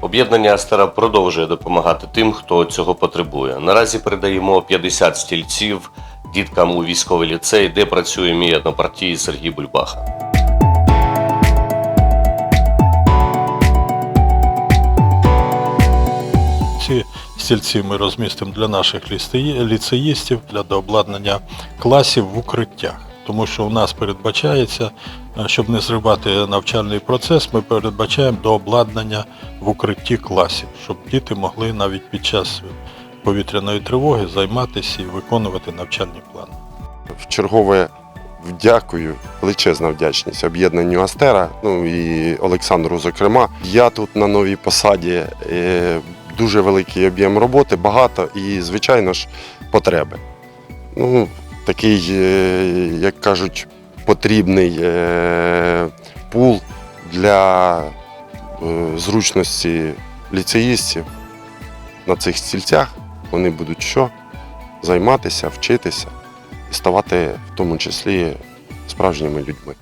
Об'єднання Астера продовжує допомагати тим, хто цього потребує. Наразі передаємо 50 стільців діткам у військовий ліцей, де працює мій однопартій Сергій Бульбаха. Ці стільці ми розмістимо для наших ліцеї- ліцеїстів для дообладнання класів в укриттях. Тому що у нас передбачається, е, щоб не зривати навчальний процес, ми передбачаємо дообладнання в укритті класів, щоб діти могли навіть під час повітряної тривоги займатися і виконувати навчальні плани. в чергове вдякую, величезна вдячність об'єднанню Астера, ну і Олександру, зокрема. Я тут на новій посаді, е, дуже великий об'єм роботи, багато і, звичайно ж, потреби. Ну, такий, е, як кажуть, потрібний е, пул для е, зручності ліцеїстів на цих стільцях. Вони будуть що? Займатися, вчитися і ставати в тому числі справжніми людьми.